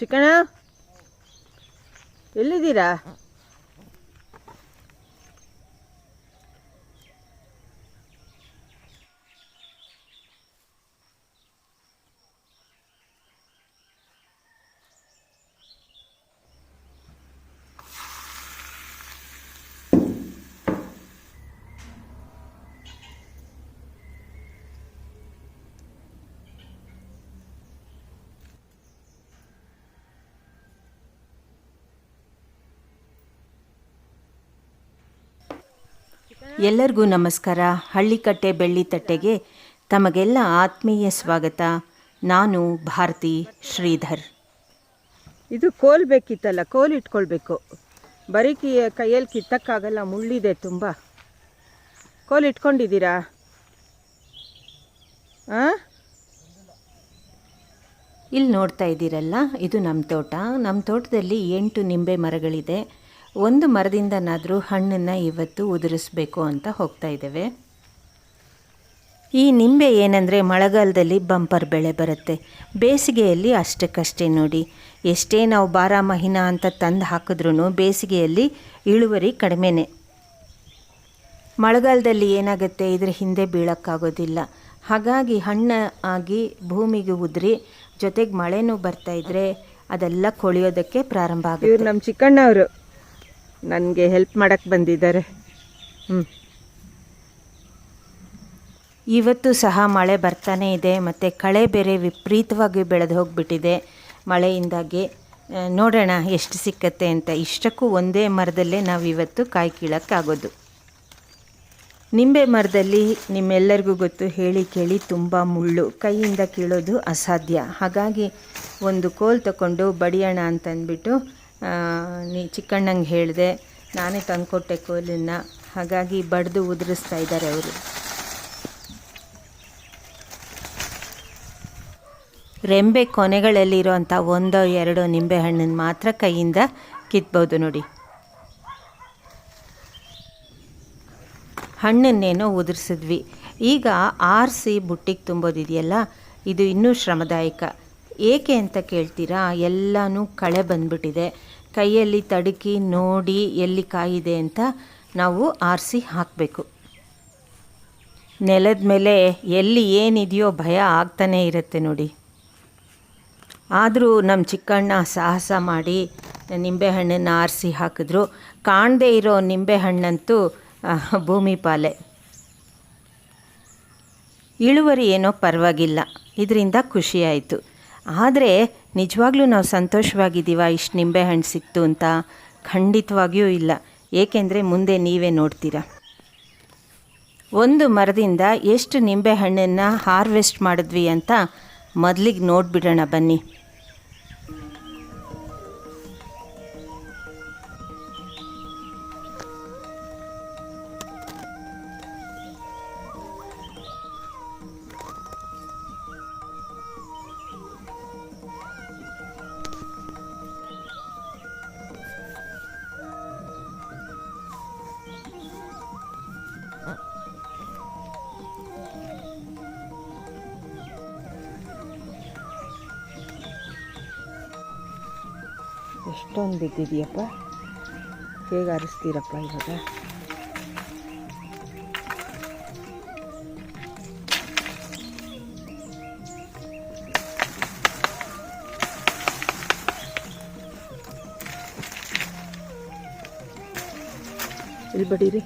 ಚಿಕ್ಕಣ್ಣ? ಎಲ್ಲಿದ್ದೀರಾ? ಎಲ್ಲರಿಗೂ ನಮಸ್ಕಾರ. ಹಳ್ಳಿಕಟ್ಟೆ ಬೆಳ್ಳಿ ತಟ್ಟೆಗೆ ತಮಗೆಲ್ಲ ಆತ್ಮೀಯ ಸ್ವಾಗತ. ನಾನು ಭಾರತಿ ಶ್ರೀಧರ್. ಇದು ಕೋಲ್ ಬೇಕಿತ್ತಲ್ಲ ಕೋಲ್ ಇಟ್ಕೊಳ್ಬೇಕು. ಬರೀ ಕಿ ಕೈಯಲ್ಲಿ ಕಿತ್ತಕ್ಕಾಗಲ್ಲ ಮುಳ್ಳಿದೆ ತುಂಬ. ಕೋಲ್ ಇಟ್ಕೊಂಡಿದ್ದೀರಾ? ಹಾಂ ಇಲ್ಲಿ ನೋಡ್ತಾ ಇದ್ದೀರಲ್ಲ ಇದು ನಮ್ಮ ತೋಟ. ನಮ್ಮ ತೋಟದಲ್ಲಿ ಎಂಟು ನಿಂಬೆ ಮರಗಳಿದೆ. ಒಂದು ಮರದಿಂದನಾದರೂ ಹಣ್ಣನ್ನು ಇವತ್ತು ಉದುರಿಸ್ಬೇಕು ಅಂತ ಹೋಗ್ತಾ ಇದ್ದೇವೆ. ಈ ನಿಂಬೆ ಏನಂದರೆ ಮಳೆಗಾಲದಲ್ಲಿ ಬಂಪರ್ ಬೆಳೆ ಬರುತ್ತೆ. ಬೇಸಿಗೆಯಲ್ಲಿ ಅಷ್ಟಕ್ಕಷ್ಟೇ ನೋಡಿ. ಎಷ್ಟೇ ನಾವು ಬಾರ ಮಹಿನ ಅಂತ ತಂದು ಹಾಕಿದ್ರೂ ಬೇಸಿಗೆಯಲ್ಲಿ ಇಳುವರಿ ಕಡಿಮೆನೇ. ಮಳೆಗಾಲದಲ್ಲಿ ಏನಾಗುತ್ತೆ? ಇದ್ರ ಹಿಂದೆ ಬೀಳೋಕ್ಕಾಗೋದಿಲ್ಲ. ಹಾಗಾಗಿ ಹಣ್ಣು ಆಗಿ ಭೂಮಿಗೆ ಉದುರಿ ಜೊತೆಗೆ ಮಳೆನೂ ಬರ್ತಾ ಇದ್ರೆ ಅದೆಲ್ಲ ಕೊಳೆಯೋದಕ್ಕೆ ಪ್ರಾರಂಭ ಆಗುತ್ತೆ. ನಮ್ಮ ಚಿಕ್ಕಣ್ಣವರು. ನನಗೆ ಹೆಲ್ಪ್ ಮಾಡಕ್ಕೆ ಬಂದಿದ್ದಾರೆ. ಇವತ್ತು ಸಹ ಮಳೆ ಬರ್ತಾನೆ ಇದೆ, ಮತ್ತು ಕಳೆ ಬೇರೆ ವಿಪರೀತವಾಗಿ ಬೆಳೆದು ಹೋಗಿಬಿಟ್ಟಿದೆ ಮಳೆಯಿಂದಾಗಿ. ನೋಡೋಣ ಎಷ್ಟು ಸಿಕ್ಕತ್ತೆ ಅಂತ. ಇಷ್ಟಕ್ಕೂ ಒಂದೇ ಮರದಲ್ಲೇ ನಾವು ಇವತ್ತು ಕಾಯಿ ಕೀಳೋಕ್ಕಾಗೋದು ನಿಂಬೆ ಮರದಲ್ಲಿ ನಿಮ್ಮೆಲ್ಲರಿಗೂ ಗೊತ್ತು, ಹೇಳಿ ಕೇಳಿ ತುಂಬ ಮುಳ್ಳು. ಕೈಯಿಂದ ಕೀಳೋದು ಅಸಾಧ್ಯ. ಹಾಗಾಗಿ ಒಂದು ಕೋಲ್ ತಗೊಂಡು ಬಡಿಯೋಣ ಅಂತಂದ್ಬಿಟ್ಟು ನೀ ಚಿಕ್ಕಣ್ಣಂಗೆ ಹೇಳಿದೆ, ನಾನೇ ತಂದುಕೊಟ್ಟೆ ಕೋಲಿನ ಹಾಗಾಗಿ ಬಡ್ದು ಉದುರಿಸ್ತಾ ಇದ್ದಾರೆ ಅವರು. ರೆಂಬೆ ಕೊನೆಗಳಲ್ಲಿರುವಂಥ ಒಂದೋ ಎರಡೋ ನಿಂಬೆ ಹಣ್ಣನ್ನು ಮಾತ್ರ ಕೈಯಿಂದ ಕಿತ್ಬೋದು ನೋಡಿ. ಹಣ್ಣನ್ನೇನೋ ಉದುರಿಸಿದ್ವಿ. ಈಗ ಆರಿಸಿ ಬುಟ್ಟಿಗೆ ತುಂಬೋದಿದೆಯಲ್ಲ, ಇದು ಇನ್ನೂ ಶ್ರಮದಾಯಕ. ಏಕೆ ಅಂತ ಕೇಳ್ತೀರಾ? ಎಲ್ಲನೂ ಕಳೆ ಬಂದ್ಬಿಟ್ಟಿದೆ. ಕೈಯಲ್ಲಿ ತಡುಕಿ ನೋಡಿ ಎಲ್ಲಿ ಕಾಯಿದೆ ಅಂತ ನಾವು ಆರಿಸಿ ಹಾಕಬೇಕು. ನೆಲದ ಮೇಲೆ ಎಲ್ಲಿ ಏನಿದೆಯೋ ಭಯ ಆಗ್ತಾನೇ ಇರುತ್ತೆ ನೋಡಿ. ಆದರೂ ನಮ್ಮ ಚಿಕ್ಕಣ್ಣ ಸಾಹಸ ಮಾಡಿ ನಿಂಬೆಹಣ್ಣನ್ನು ಆರಿಸಿ ಹಾಕಿದ್ರು. ಕಾಣದೇ ಇರೋ ನಿಂಬೆಹಣ್ಣಂತೂ ಹಣ್ಣಂತೂ ಭೂಮಿ ಪಾಲೆ. ಇಳುವರಿ ಏನೋ ಪರವಾಗಿಲ್ಲ. ಇದರಿಂದ ಖುಷಿಯಾಯಿತು ಆದರೆ ನಿಜವಾಗ್ಲೂ ನಾವು ಸಂತೋಷವಾಗಿದ್ದೀವ ಇಷ್ಟು ನಿಂಬೆಹಣ್ಣು ಸಿಕ್ತು ಅಂತ? ಖಂಡಿತವಾಗಿಯೂ ಇಲ್ಲ. ಏಕೆಂದರೆ ಮುಂದೆ ನೀವೇ ನೋಡ್ತೀರ. ಒಂದು ಮರದಿಂದ ಎಷ್ಟು ನಿಂಬೆಹಣ್ಣನ್ನು ಹಾರ್ವೆಸ್ಟ್ ಮಾಡಿದ್ವಿ ಅಂತ ಮೊದಲಿಗೆ ನೋಡಿಬಿಡೋಣ ಬನ್ನಿ. ಎಷ್ಟೊಂದು ಬಿದ್ದಿದೆಯಪ್ಪ ಹೇಗೆ ಹರಿಸ್ತೀರಪ್ಪ ಇವಾಗ? ಇಲ್ಲಿ ಬಡೀರಿ.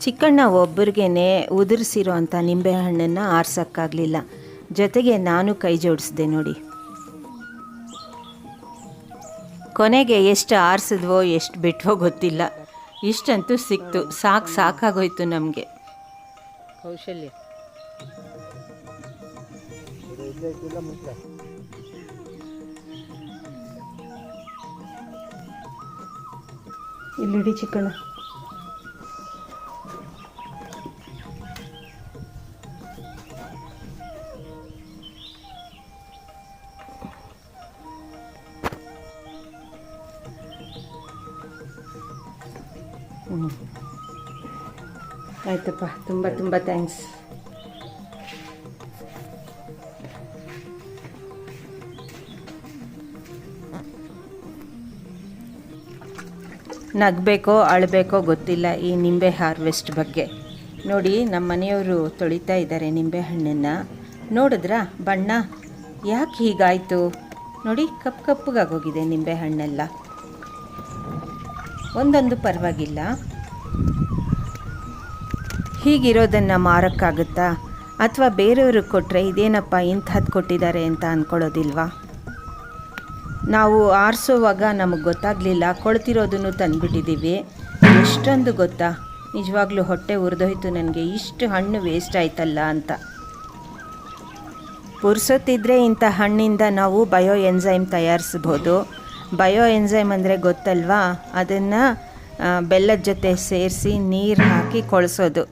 ಚಿಕ್ಕಣ್ಣ ಒಬ್ಬರಿಗೇ ಉದುರಿಸಿರೋ ಅಂಥ ನಿಂಬೆಹಣ್ಣನ್ನು ಆರ್ಸೋಕ್ಕಾಗಲಿಲ್ಲ. ಜೊತೆಗೆ ನಾನು ಕೈ ಜೋಡಿಸಿದೆ ನೋಡಿ. ಕೊನೆಗೆ ಎಷ್ಟು ಆರಿಸಿದ್ವೋ ಎಷ್ಟು ಬಿಟ್ವೋ ಗೊತ್ತಿಲ್ಲ. ಇಷ್ಟಂತೂ ಸಿಕ್ತು. ಸಾಕು ಸಾಕಾಗೋಯ್ತು ನಮಗೆ. ಕೌಶಲ್ಯ. ಇಲ್ಲಿಡಿ ಚಿಕ್ಕಣ್ಣ. ಆಯ್ತಪ್ಪ, ತುಂಬ ತುಂಬ ಥ್ಯಾಂಕ್ಸ್ ನಗಬೇಕೋ, ಅಳಬೇಕೋ ಗೊತ್ತಿಲ್ಲ ಈ ನಿಂಬೆ ಹಾರ್ವೆಸ್ಟ್ ಬಗ್ಗೆ. ನೋಡಿ, ನಮ್ಮ ಮನೆಯವರು ತೊಳಿತಾ ಇದ್ದಾರೆ ನಿಂಬೆ ಹಣ್ಣನ್ನು. ನೋಡಿದ್ರಾ, ಬಣ್ಣ? ಯಾಕೆ ಹೀಗಾಯಿತು? ನೋಡಿ ಕಪ್ಪು ಕಪ್ಪಗಾಗೋಗಿದೆ ನಿಂಬೆ ಹಣ್ಣೆಲ್ಲ. ಒಂದೊಂದು ಪರವಾಗಿಲ್ಲ. ಹೀಗಿರೋದನ್ನು ಮಾರೋಕ್ಕಾಗುತ್ತಾ? ಅಥವಾ ಬೇರೆಯವ್ರಿಗೆ ಕೊಟ್ಟರೆ ಇದೇನಪ್ಪ ಇಂಥದ್ದು ಕೊಟ್ಟಿದ್ದಾರೆ ಅಂತ ಅಂದ್ಕೊಳ್ಳೋದಿಲ್ವಾ ನಾವು ಆರಿಸೋವಾಗ ನಮಗೆ ಗೊತ್ತಾಗಲಿಲ್ಲ, ಕೊಳ್ತಿರೋದನ್ನು ತಂದುಬಿಟ್ಟಿದ್ದೀವಿ ಎಷ್ಟೊಂದು ಗೊತ್ತಾ? ನಿಜವಾಗ್ಲೂ ಹೊಟ್ಟೆ ಉರಿದೋಯ್ತು, ನನಗೆ ಇಷ್ಟು ಹಣ್ಣು ವೇಸ್ಟ್ ಆಯ್ತಲ್ಲ ಅಂತ. ಪುರ್ಸೊತ್ತಿದ್ರೆ ಇಂಥ ಹಣ್ಣಿಂದ ನಾವು ಬಯೋ ಎನ್ಸೈಮ್ ತಯಾರಿಸ್ಬೋದು. ಬಯೋ ಎನ್ಸೈಮ್ ಅಂದರೆ ಗೊತ್ತಲ್ವಾ? ಅದನ್ನು ಬೆಲ್ಲದ ಜೊತೆ ಸೇರಿಸಿ ನೀರು ಹಾಕಿ ಕೊಳಿಸೋದು.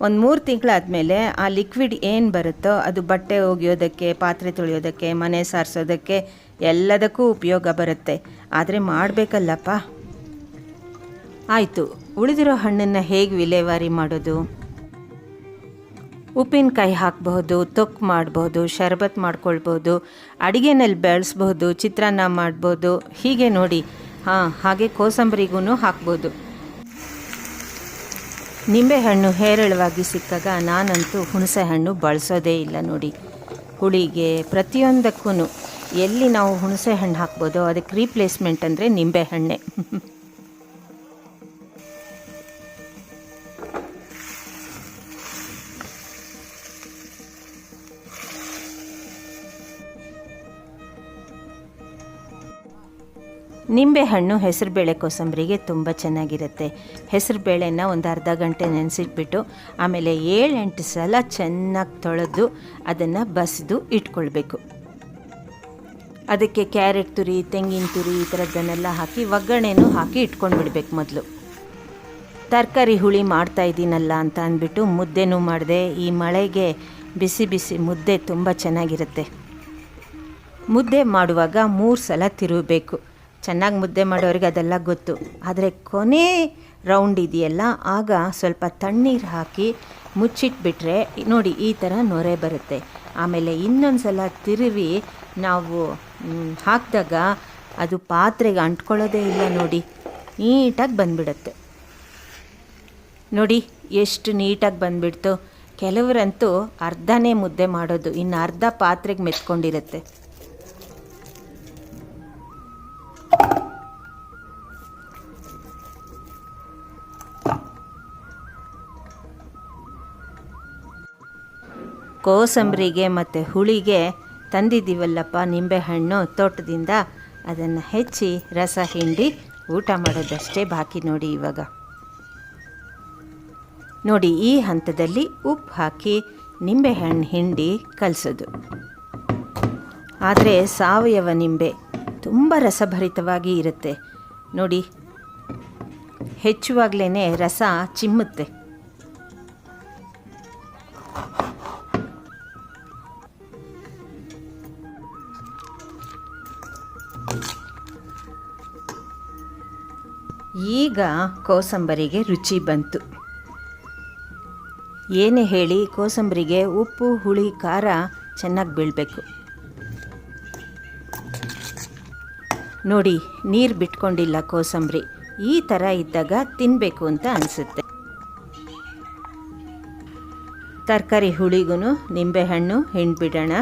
ಒಂದು ಮೂರು ತಿಂಗಳಾದಮೇಲೆ ಆ ಲಿಕ್ವಿಡ್ ಏನು ಬರುತ್ತೋ, ಅದು ಬಟ್ಟೆ ಒಗೆಯೋದಕ್ಕೆ, ಪಾತ್ರೆ ತೊಳೆಯೋದಕ್ಕೆ, ಮನೆ ಸಾರಿಸೋದಕ್ಕೆ ಎಲ್ಲದಕ್ಕೂ ಉಪಯೋಗ ಬರುತ್ತೆ. ಆದರೆ ಮಾಡಬೇಕಲ್ಲಪ್ಪ? ಆಯಿತು. ಉಳಿದಿರೋ ಹಣ್ಣನ್ನು ಹೇಗೆ ವಿಲೇವಾರಿ ಮಾಡೋದು? ಉಪ್ಪಿನಕಾಯಿ ಹಾಕಬಹುದು ತೊಕ್ಕು ಮಾಡ್ಬೋದು ಶರಬತ್ ಮಾಡ್ಕೊಳ್ಬೋದು ಅಡುಗೆನಲ್ಲಿ ಬೆಳೆಸ್ಬೋದು ಚಿತ್ರಾನ್ನ ಮಾಡ್ಬೋದು, ಹೀಗೆ ನೋಡಿ. ಹಾಂ, ಹಾಗೆ ಕೋಸಂಬರಿಗೂ ಹಾಕ್ಬೋದು. ನಿಂಬೆಹಣ್ಣು ಹೇರಳವಾಗಿ ಸಿಕ್ಕಾಗ ನಾನಂತೂ ಹುಣಸೆ ಹಣ್ಣು ಬಳಸೋದೇ ಇಲ್ಲ ನೋಡಿ. ಹುಳಿಗೆ ಪ್ರತಿಯೊಂದಕ್ಕೂ ಎಲ್ಲಿ ನಾವು ಹುಣಸೆ ಹಣ್ಣು ಹಾಕ್ಬೋದು ಅದಕ್ಕೆ ರೀಪ್ಲೇಸ್ಮೆಂಟ್ ಅಂದರೆ ನಿಂಬೆಹಣ್ಣೆ. ನಿಂಬೆಹಣ್ಣು ಹೆಸರುಬೇಳೆ ಕೋಸಂಬರಿಗೆ ತುಂಬ ಚೆನ್ನಾಗಿರುತ್ತೆ. ಹೆಸರುಬೇಳೆನ ಒಂದು ಅರ್ಧ ಗಂಟೆ ನೆನೆಸಿಟ್ಬಿಟ್ಟು, ಆಮೇಲೆ ಏಳೆಂಟು ಸಲ ಚೆನ್ನಾಗಿ ತೊಳೆದು ಅದನ್ನು ಬಸಿದು ಇಟ್ಕೊಳ್ಬೇಕು. ಅದಕ್ಕೆ ಕ್ಯಾರೆಟ್ ತುರಿ, ತೆಂಗಿನ ತುರಿ ಈ ಥರದ್ದನ್ನೆಲ್ಲ ಹಾಕಿ ಒಗ್ಗರಣೆನೂ ಹಾಕಿ ಇಟ್ಕೊಂಡು ಬಿಡಬೇಕು ಮೊದಲು. ತರಕಾರಿ ಹುಳಿ ಮಾಡ್ತಾ ಇದ್ದೀನಲ್ಲ ಅಂತ ಅಂದ್ಬಿಟ್ಟು ಮುದ್ದೆನೂ ಮಾಡಿದೆ. ಈ ಮಳೆಗೆ ಬಿಸಿ ಬಿಸಿ ಮುದ್ದೆ ತುಂಬ ಚೆನ್ನಾಗಿರುತ್ತೆ. ಮುದ್ದೆ ಮಾಡುವಾಗ ಮೂರು ಸಲ ತಿರುಗಬೇಕು. ಚೆನ್ನಾಗಿ ಮುದ್ದೆ ಮಾಡೋರಿಗೆ ಅದೆಲ್ಲ ಗೊತ್ತು. ಆದರೆ ಕೊನೆ ರೌಂಡ್ ಇದೆಯಲ್ಲ, ಆಗ ಸ್ವಲ್ಪ ತಣ್ಣೀರು ಹಾಕಿ ಮುಚ್ಚಿಟ್ಬಿಟ್ರೆ, ನೋಡಿ ಈ ಥರ ನೊರೆ ಬರುತ್ತೆ. ಆಮೇಲೆ ಇನ್ನೊಂದು ಸಲ ತಿರುವಿ ನಾವು ಹಾಕಿದಾಗ ಅದು ಪಾತ್ರೆಗೆ ಅಂಟ್ಕೊಳ್ಳೋದೇ ಇಲ್ಲ ನೋಡಿ. ನೀಟಾಗಿ ಬಂದ್ಬಿಡುತ್ತೆ. ನೋಡಿ ಎಷ್ಟು ನೀಟಾಗಿ ಬಂದ್ಬಿಡ್ತು. ಕೆಲವರಂತೂ ಅರ್ಧನೇ ಮುದ್ದೆ ಮಾಡೋದು, ಇನ್ನು ಅರ್ಧ ಪಾತ್ರೆಗೆ ಮೆತ್ಕೊಂಡಿರುತ್ತೆ. ಕೋಸಂಬರಿಗೆ ಮತ್ತು ಹುಳಿಗೆ ತಂದಿದ್ದೀವಲ್ಲಪ್ಪ ನಿಂಬೆಹಣ್ಣು ತೋಟದಿಂದ. ಅದನ್ನು ಹೆಚ್ಚಿ ರಸ ಹಿಂಡಿ ಊಟ ಮಾಡೋದಷ್ಟೇ ಬಾಕಿ ನೋಡಿ ಇವಾಗ. ನೋಡಿ, ಈ ಹಂತದಲ್ಲಿ ಉಪ್ಪು ಹಾಕಿ ನಿಂಬೆಹಣ್ಣು ಹಿಂಡಿ ಕಲಸೋದು. ಆದರೆ ಸಾವಯವ ನಿಂಬೆ ತುಂಬ ರಸಭರಿತವಾಗಿ ಇರುತ್ತೆ. ನೋಡಿ ಹೆಚ್ಚುವಾಗಲೇ ರಸ ಚಿಮ್ಮುತ್ತೆ. ಈಗ ಕೋಸಂಬರಿಗೆ ರುಚಿ ಬಂತು. ಏನೇ ಹೇಳಿ ಕೋಸಂಬರಿಗೆ ಉಪ್ಪು, ಹುಳಿ, ಖಾರ ಚೆನ್ನಾಗಿ ಬೀಳಬೇಕು. ನೋಡಿ, ನೀರು ಬಿಟ್ಕೊಂಡಿಲ್ಲ ಕೋಸಂಬರಿ. ಈ ಥರ ಇದ್ದಾಗ ತಿನ್ನಬೇಕು ಅಂತ ಅನಿಸುತ್ತೆ. ತರಕಾರಿ ಹುಳಿಗೂ ನಿಂಬೆಹಣ್ಣು ಹಿಂಡ್ಬಿಡೋಣ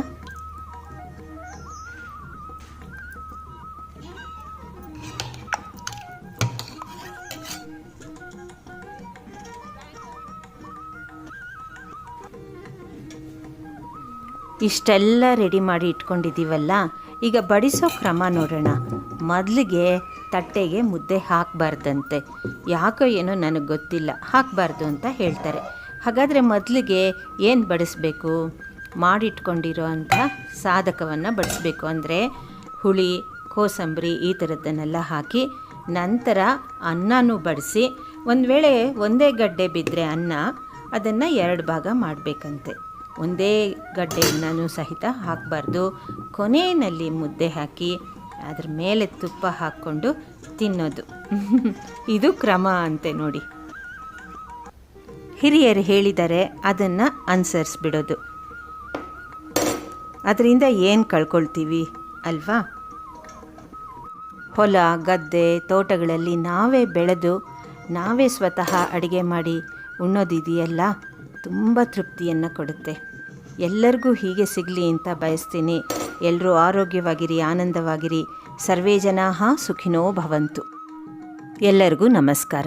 ಇಷ್ಟೆಲ್ಲ ರೆಡಿ ಮಾಡಿ ಇಟ್ಕೊಂಡಿದ್ದೀವಲ್ಲ, ಈಗ ಬಡಿಸೋ ಕ್ರಮ ನೋಡೋಣ. ಮೊದಲಿಗೆ ತಟ್ಟೆಗೆ ಮುದ್ದೆ ಹಾಕಬಾರ್ದಂತೆ. ಯಾಕೋ ಏನೋ ನನಗೆ ಗೊತ್ತಿಲ್ಲ, ಹಾಕಬಾರ್ದು ಅಂತ ಹೇಳ್ತಾರೆ. ಹಾಗಾದರೆ ಮೊದಲಿಗೆ ಏನು ಬಡಿಸ್ಬೇಕು? ಮಾಡಿಟ್ಕೊಂಡಿರೋ ಅಂಥ ಸಾಧಕವನ್ನು ಬಡಿಸ್ಬೇಕು. ಅಂದರೆ ಹುಳಿ, ಕೋಸಂಬರಿ ಈ ಥರದ್ದನ್ನೆಲ್ಲ ಹಾಕಿ ನಂತರ ಅನ್ನನೂ ಬಡಿಸಿ ಒಂದು ವೇಳೆ ಒಂದೇ ಗಡ್ಡೆ ಬಿದ್ದರೆ ಅನ್ನ, ಅದನ್ನು ಎರಡು ಭಾಗ ಮಾಡಬೇಕಂತೆ. ಒಂದೇ ಗಡ್ಡೆಯನ್ನು ಸಹಿತ ಹಾಕಬಾರ್ದು. ಕೊನೆಯಲ್ಲಿ ಮುದ್ದೆ ಹಾಕಿ ಅದ್ರ ಮೇಲೆ ತುಪ್ಪ ಹಾಕ್ಕೊಂಡು ತಿನ್ನೋದು. ಇದು ಕ್ರಮ ಅಂತೆ ನೋಡಿ. ಹಿರಿಯರು ಹೇಳಿದರೆ ಅದನ್ನು ಅನುಸರಿಸ್ಬಿಡೋದು. ಅದರಿಂದ ಏನು ಕಳ್ಕೊಳ್ತೀವಿ ಅಲ್ವಾ? ಹೊಲ, ಗದ್ದೆ, ತೋಟಗಳಲ್ಲಿ ನಾವೇ ಬೆಳೆದು ನಾವೇ ಸ್ವತಃ ಅಡುಗೆ ಮಾಡಿ ಉಣ್ಣೋದಿದೆಯಲ್ಲ? ತುಂಬ ತೃಪ್ತಿಯನ್ನು ಕೊಡುತ್ತೆ. ಎಲ್ಲರಿಗೂ ಹೀಗೆ ಸಿಗಲಿ ಅಂತ ಬಯಸ್ತೀನಿ. ಎಲ್ಲರೂ ಆರೋಗ್ಯವಾಗಿರಿ, ಆನಂದವಾಗಿರಿ. ಸರ್ವೇ ಜನಾ ಸುಖಿನೋ ಭವಂತು. ಎಲ್ಲರಿಗೂ ನಮಸ್ಕಾರ.